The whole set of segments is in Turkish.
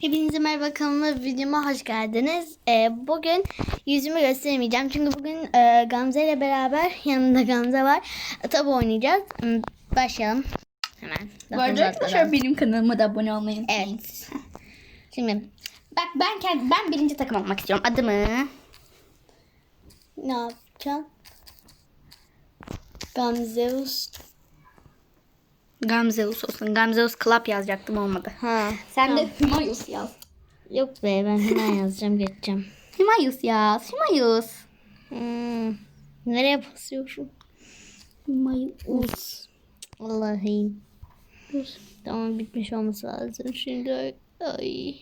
Hepinize merhaba kanalıma videoma hoş geldiniz. Ee, bugün yüzümü gösteremeyeceğim. Çünkü bugün e, Gamze ile beraber yanımda Gamze var. Tabi oynayacağız. Hmm, Başlayalım. Hemen. Bu arada arkadaşlar benim kanalıma da abone olmayı unutmayın. Evet. Şimdi Bak ben kendi, ben birinci takım olmak istiyorum. Adımı ne yapacağım? Gamzeus. Gamzeus olsun. Gamzeus Club yazacaktım olmadı. Ha. Sen de Hümayus yaz. Yok be ben hemen yazacağım geçeceğim. Hümayus yaz. Hümayus. Hmm. Nereye basıyorsun? Hümayus. Vallahi. Tamam bitmiş olması lazım. Şimdi ay.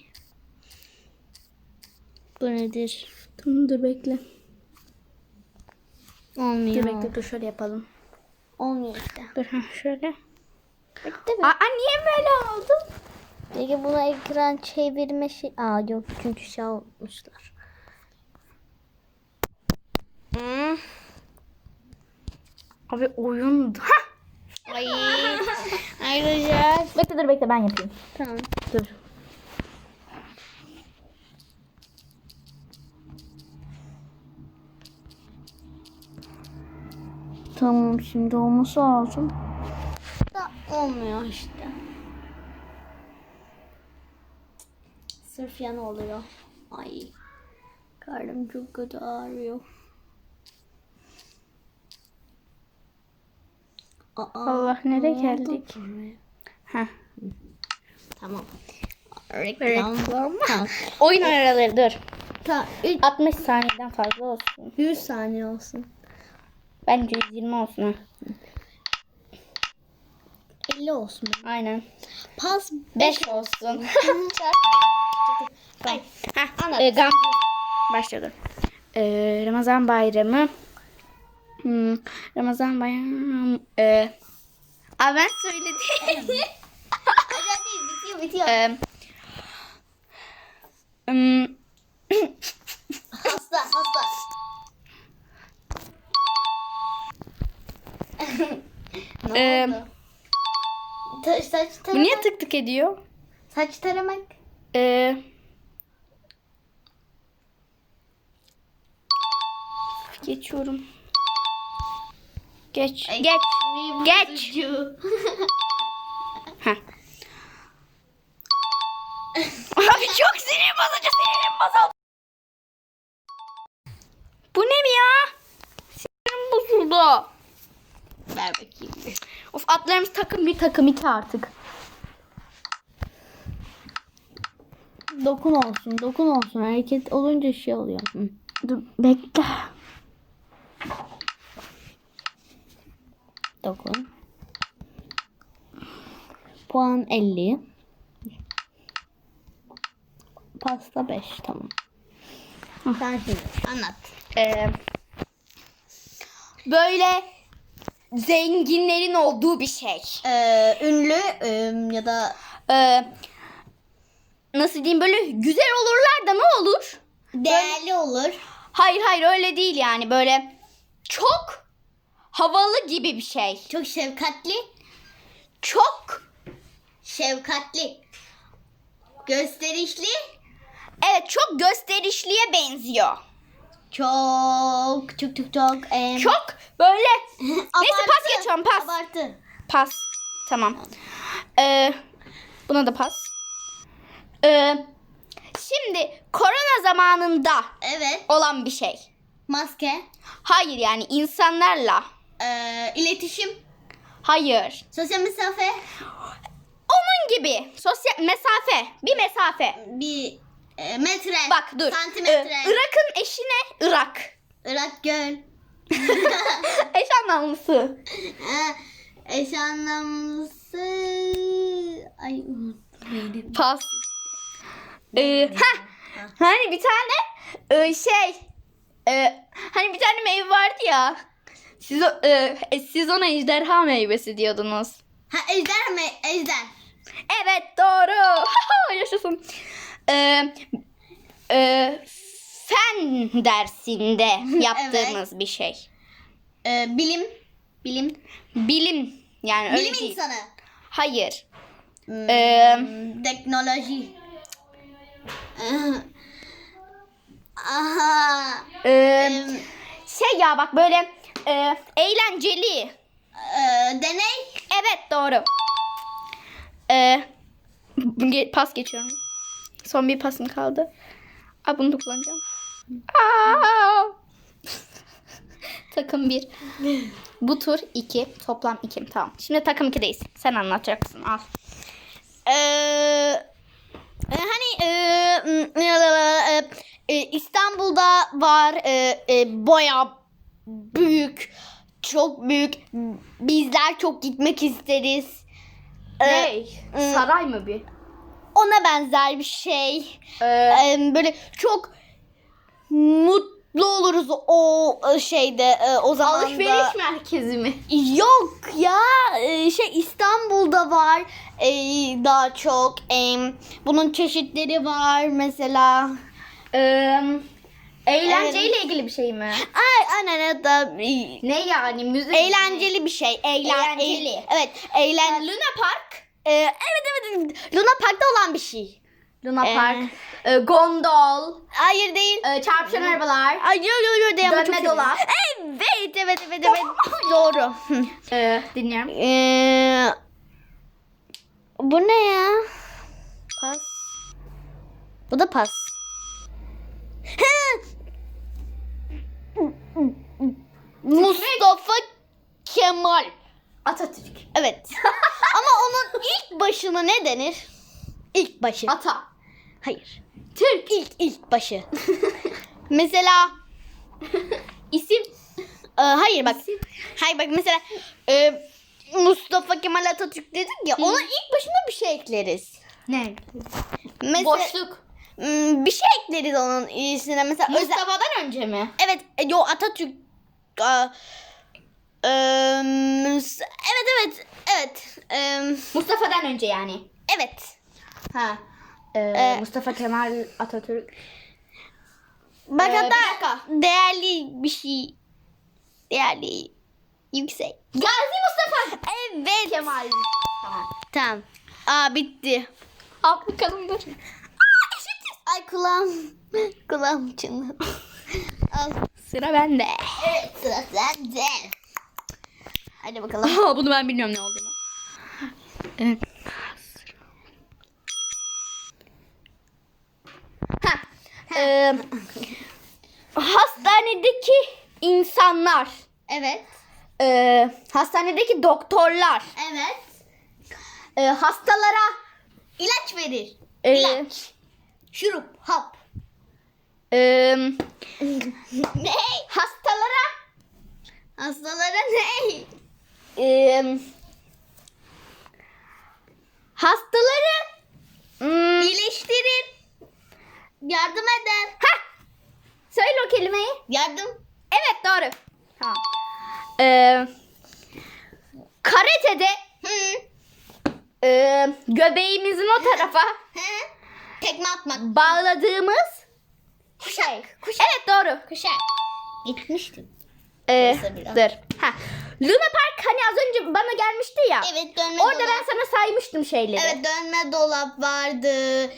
Bu nedir? Tamam dur bekle. Olmuyor. Dur bekle dur şöyle yapalım. Olmuyor işte. Dur ha şöyle. Bitti mi? Aa niye böyle oldu? Peki buna ekran çevirme şey... Aa yok çünkü şey olmuşlar. Hmm. Abi oyun. Ay. Arkadaşlar. Bekle dur bekle ben yapayım. Tamam. Dur. Tamam şimdi olması lazım. Olmuyor işte. Sırf yan oluyor. Ay. Karnım çok kötü ağrıyor. Aa, Allah nereye ne geldik? Ha. Tamam. Reklam mı? Oyun araları dur. Tamam. 60 saniyeden fazla olsun. 100 saniye olsun. Bence 120 olsun ha. 50 olsun. Aynen. Pas 5 olsun. Ay. Heh, e. Başladı. Ee, Ramazan bayramı. Hmm, Ramazan bayramı. E, Aa, ben söyledim. Bitiyor bitiyor. Ee, hmm, Hasta hasta. ne Ee, oldu? Saç bu taramak. niye tık tık ediyor? Saç taramak. Ee, geçiyorum. Geç. Ay, Geç. Geç. Abi çok sinir bozucu sinirim bozuldu. Bu ne mi ya? Sinirim bozuldu. Ver bakayım. Of atlarımız takım bir takım iki artık. Dokun olsun, dokun olsun. Hareket olunca şey oluyor. Hı. Dur bekle. Dokun. Puan 50. Pasta 5 tamam. Sen şimdi anlat. Ee, böyle zenginlerin olduğu bir şey. Ee, ünlü ya da Ee, nasıl diyeyim böyle güzel olurlar da ne olur? değerli olur. Hayır hayır öyle değil yani böyle çok havalı gibi bir şey. Çok şefkatli. Çok Şefkatli. Gösterişli. evet çok gösterişliye benziyor. Çok çok çok çok. em, Çok böyle neyse pas geçiyorum pas. Abartı. Pas. Tamam. Ee, buna da pas. Ee, şimdi korona zamanında Evet. olan bir şey. Maske. Hayır yani insanlarla. Ee, iletişim. Hayır. Sosyal mesafe. Onun gibi sosyal mesafe. Bir mesafe. Bir e, metre. Bak dur. Santimetre. Ee, Irak'ın eşi ne? Irak. Irak göl. Eş anlamlısı. Ee, eş anlamlısı. Ay unuttum? Pas. Ee, ha. Hani bir tane e, şey e, hani bir tane meyve vardı ya. Siz, o- e, siz ona ejderha meyvesi diyordunuz. Ha ejder mi? Ejder. Evet doğru. Yaşasın. Ee, e, fen dersinde yaptığımız bir şey. Ee, bilim. Bilim. Bilim yani öyle Bilim değil. insanı. Hayır. Hmm, Ee, teknoloji. Aha. Em, şey ya bak böyle e, eğlenceli. e, deney. Evet doğru. Ge- pas geçiyorum. Son bir pasım kaldı. Aa, bunu da kullanacağım. Aa! takım 1. Bu tur 2. Toplam 2. Tamam. Şimdi takım 2'deyiz. Sen anlatacaksın. Al. Ee, e, hani e, e, e, İstanbul'da var e, e, baya büyük çok büyük bizler çok gitmek isteriz. Ee, ım. Saray mı bir? Ona benzer bir şey. Ee, böyle çok mutlu oluruz o e, şeyde e, o zaman alışveriş merkezi mi? Yok ya e, şey İstanbul'da var daha çok bunun çeşitleri var mesela. Ee, eğlenceyle ilgili bir şey mi? Ay aynen da Ne yani? Müzik mi? eğlenceli bir şey. Eğlen, Eğlenceli. e- evet, eğlen. Luna Park. E, evet evet evet. Luna Park'ta olan bir şey. Luna Ee, Park. Ee, gondol. Hayır değil. e, çarpışan arabalar. Ay yo yo yo değil ama Dönme çok seviyorum. dolap. Evet evet evet evet. Doğru. Hı. Ee, dinliyorum. Ee, bu ne ya? Pas. Bu da pas. Mustafa Kemal. Atatürk. Evet. Ama onun ilk başına ne denir? İlk başı. Ata. Hayır. Türk ilk ilk başı. mesela İsim. e, hayır bak. İsim. Hayır bak mesela e, Mustafa Kemal Atatürk dedik ya ona ilk başına bir şey ekleriz. Ne? Mesela Boşluk. m, bir şey ekleriz onun içine mesela özel Mustafa'dan önce mi? Evet, e, yo Atatürk. Aa, evet evet evet em, Mustafa'dan önce yani. evet. Ha. Ee, Ee, Mustafa Kemal Atatürk. Bak Ee, bir hatta dakika. değerli bir şey. Değerli yüksek. Gazi Mustafa. Evet. Kemal. Tamam. Tamam. Aa bitti. Al bakalım dur. Ay kulağım. kulağım çınladı. Al. Sıra bende. Evet sıra sende. Hadi bakalım. Aa, bunu ben bilmiyorum ne olduğunu. Evet. Ha. Ee, hastanedeki insanlar, Evet. ee, hastanedeki doktorlar, Evet. ee, hastalara İlaç verir. ee, İlaç. Şurup. Hap. ee, ne? hastalara Hastalara? Ee, hastaları hmm, İyileştirir. Yardım eder. ha, söyle o kelimeyi. Yardım. Evet doğru. Tamam. Ee, karatede Hı. e, göbeğimizin o tarafa Hı. Tekme atmak. bağladığımız şey. Evet doğru. Kuşak. Gitmiştim. Ee, biraz. dur. Ha. Luna Park hani az önce bana gelmişti ya. Evet dönme Orada dolap. ben sana saymıştım şeyleri. Evet dönme dolap vardı.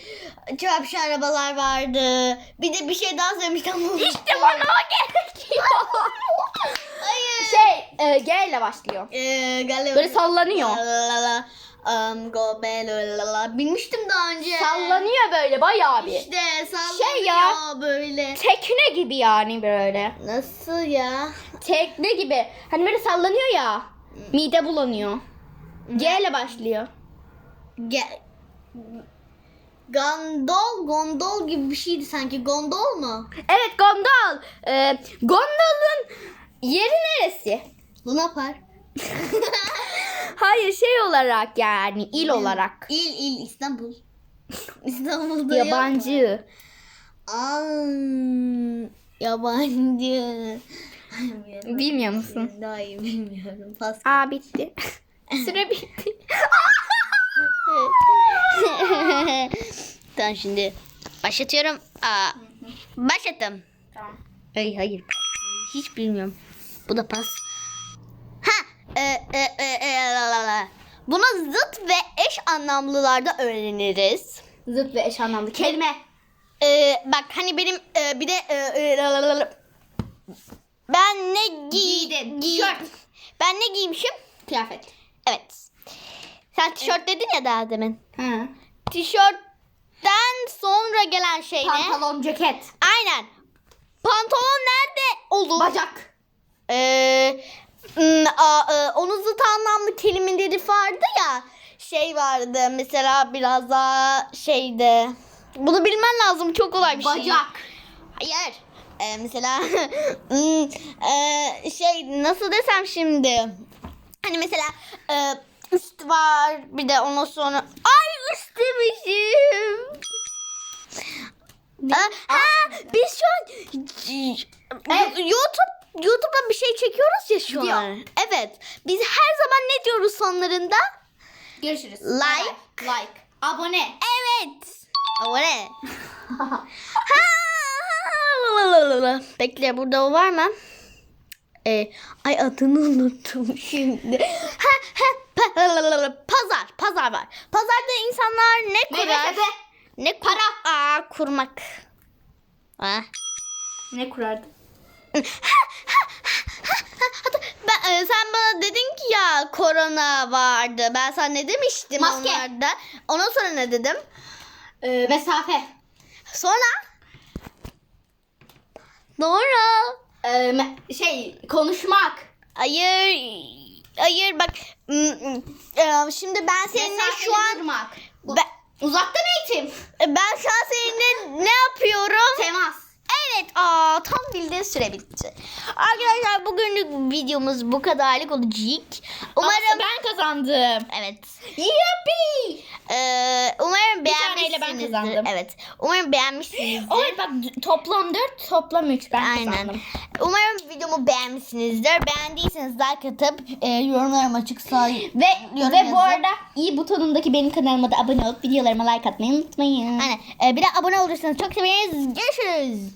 Çarpışan arabalar vardı. Bir de bir şey daha söylemiştim. İşte bana o gerekiyor. Hayır. şey e, G ile başlıyor. Ee, galiba. Böyle sallanıyor. La la la. Um, go be la la la. Bilmiştim daha önce. Sallanıyor böyle bayağı bir. İşte sallanıyor Şey ya. böyle. Tekne gibi yani böyle. Nasıl ya? Tekne gibi. Hani böyle sallanıyor ya. Mide bulanıyor. G ile başlıyor. Gel. Gondol, gondol gibi bir şeydi sanki. Gondol mu? Evet gondol. Ee, gondolun yeri neresi? Luna Park. Hayır şey olarak yani il olarak. İl il İstanbul. İstanbul'da yok mu? Yabancı. Aa, yabancı. Bilmiyor musun? Daha iyi bilmiyorum. Pas. Aa bitti. Süre bitti. tamam şimdi başlatıyorum. Aa, başlattım. tamam. Hayır hayır. Hiç bilmiyorum. Bu da pas. Ha, e, e, e, e, la, la, la. Bunu zıt ve eş anlamlılarda öğreniriz. Zıt ve eş anlamlı kelime. Ee, bak hani benim e, bir de e, e, ben ne giy Giydin, giy- tişört. ben ne giymişim? Kıyafet. Evet. Sen tişört dedin ya daha demin. Ha. Tişörtten sonra gelen şey ne? Pantolon, ceket. Aynen. Pantolon nerede olur? Bacak. Ee, m, a, e, onun zıt anlamlı kelimeleri vardı ya. Şey vardı mesela biraz daha şeydi. Bunu bilmen lazım çok kolay bir şey. Bacak. Hayır. Ee, mesela hmm, e, şey nasıl desem şimdi. Hani mesela e, üst var bir de ondan sonra ay üst demişim. Aa, ha, biz şu an Evet. YouTube YouTube'da bir şey çekiyoruz ya şu Video. an. Evet. Biz her zaman ne diyoruz sonlarında? Görüşürüz. Like. Bye. Like. Abone. Evet. Abone. Ha, ha, Bekle burada o var mı? Ee, ay adını unuttum şimdi. Ha, ha, pa- pazar. Pazar var. Pazarda insanlar ne kurar? Meyve Ne para? Aa, kurmak. Ha. Ne kurardı? Ben, e, sen bana dedin ki ya korona vardı. Ben sana ne demiştim Maske. onlarda? Ondan sonra ne dedim? Ee, mesafe. Sonra? Sonra? Ee, şey konuşmak. Hayır. Hayır bak. e, Şimdi ben seninle Mesafeli şu an durmak. Ben, Uzaktan eğitim. ben şu an seninle ne yapıyorum? Temas. Evet, aa tam bildiğin süre bitti. Arkadaşlar bugünlük videomuz bu kadarlık olacak. Umarım Ama ben kazandım. evet. Yippee. Ee, umarım Taneyle ben beğenmişsinizdir. kazandım. Evet. Umarım beğenmişsinizdir. Oy bak toplam 4 toplam 3 ben Aynen. kazandım. Umarım videomu beğenmişsinizdir. Beğendiyseniz like atıp e, yorumlarım Ve yorum ve yazın. bu arada i butonundaki benim kanalıma da abone olup videolarıma like atmayı unutmayın. Aynen. E, bir de abone olursanız çok seviniriz. Görüşürüz.